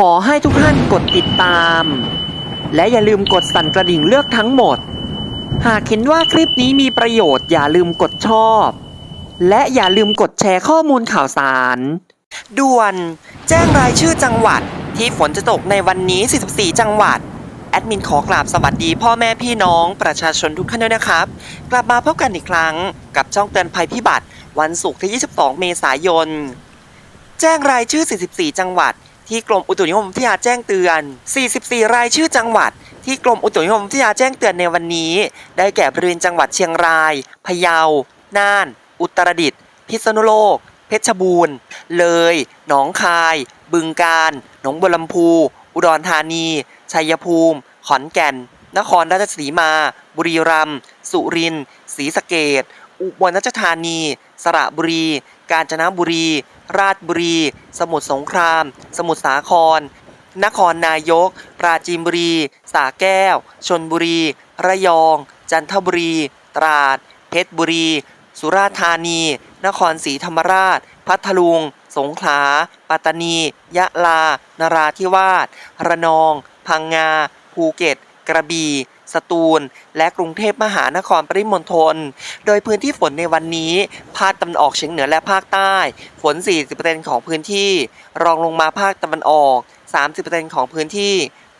ขอให้ทุกท่านกดติดตาม และอย่าลืมกดสั่นกระดิ่งเลือกทั้งหมด หากเห็นว่าคลิปนี้มีประโยชน์อย่าลืมกดชอบ และอย่าลืมกดแชร์ข้อมูลข่าวสาร ด่วน แจ้งรายชื่อจังหวัดที่ฝนจะตกในวันนี้ 44 จังหวัด แอดมินขอกราบสวัสดีพ่อแม่พี่น้องประชาชนทุกท่านด้วยนะครับ กลับมาพบกันอีกครั้งกับช่องเตือนภัยพิบัติ วันศุกร์ที่ 22 เมษายน แจ้งรายชื่อ 44 จังหวัด ที่กรมอุตุนิยมวิทยาแจ้งเตือน 44 รายชื่อจังหวัด ที่กรมอุตุนิยมวิทยาแจ้งเตือนในวันนี้ ได้แก่บริเวณจังหวัดเชียงราย พะเยา น่าน อุตรดิตถ์ พิษณุโลก เพชรบูรณ์ เลย หนองคาย บึงกาฬ หนองบัวลำพู อุดรธานี ชัยภูมิ ขอนแก่น นครราชสีมา บุรีรัมย์ สุรินทร์ ศรีสะเกษอุบลราชธานี สระบุรี กาญจนบุรี ราชบุรี สมุทรสงคราม สมุทรสาคร นครนายก ปราจีนบุรี สาแก้ว ชนบุรี ระยอง จันทบุรี ตราด เพชรบุรี สุราษฎร์ธานี นครศรีธรรมราช พัทลุง สงขลา ปัตตานี ยะลา นราธิวาส ระนอง พังงา ภูเก็ต กระบี่ สตูล และกรุงเทพมหานครปริมณฑล โดยพื้นที่ฝนในวันนี้ ภาคตะวันออกเฉียงเหนือและภาคใต้ ฝน 40%ของพื้นที่ รองลงมาภาคตะวันออก 30%ของพื้นที่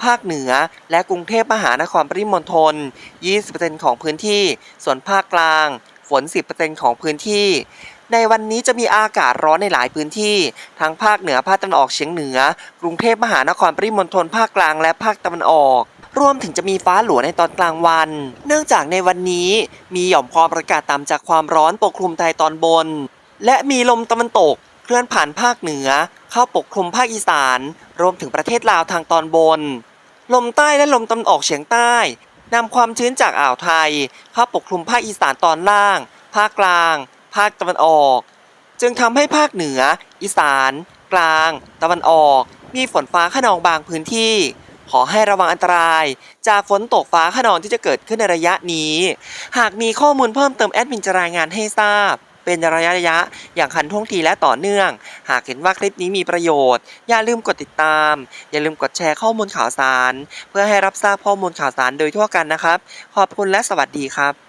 ภาคเหนือ และกรุงเทพมหานครปริมณฑล 20%ของพื้นที่ ส่วนภาคกลาง ฝน 10%ของพื้นที่ในวันนี้จะมีอากาศร้อนในหลายพื้นที่ ทั้งภาคเหนือภาคตะวันออกเฉียงเหนือ กรุงเทพมหานครปริมณฑลภาคกลางและภาคตะวันออก รวมถึงจะมีฟ้าหลัวในตอนกลางวัน เนื่องจากในวันนี้มีหย่อมความกดอากาศต่ำจากความร้อนปกคลุมไทยตอนบน และมีลมตะวันตกเคลื่อนผ่านภาคเหนือ เข้าปกคลุมภาคอีสาน รวมถึงประเทศลาวทางตอนบน ลมใต้และลมตะวันออกเฉียงใต้นำความชื้นจากอ่าวไทย เข้าปกคลุมภาคอีสานตอนล่าง ภาคกลาง ภาคตะวันออก จึงทำให้ภาคเหนือ อีสาน กลาง ตะวันออก มีฝนฟ้าขนองบางพื้นที่ ขอให้ระวังอันตราย จากฝนตกฟ้าขนองที่จะเกิดขึ้นในระยะนี้ หากมีข้อมูลเพิ่มเติมแอดมินจะรายงานให้ทราบ เป็นระยะระยะ อย่างคันท่วงทีและต่อเนื่อง หากเห็นว่าคลิปนี้มีประโยชน์ อย่าลืมกดติดตาม อย่าลืมกดแชร์ข้อมูลข่าวสาร เพื่อให้รับทราบข้อมูลข่าวสารโดยทั่วกันนะครับ ขอบคุณและสวัสดีครับ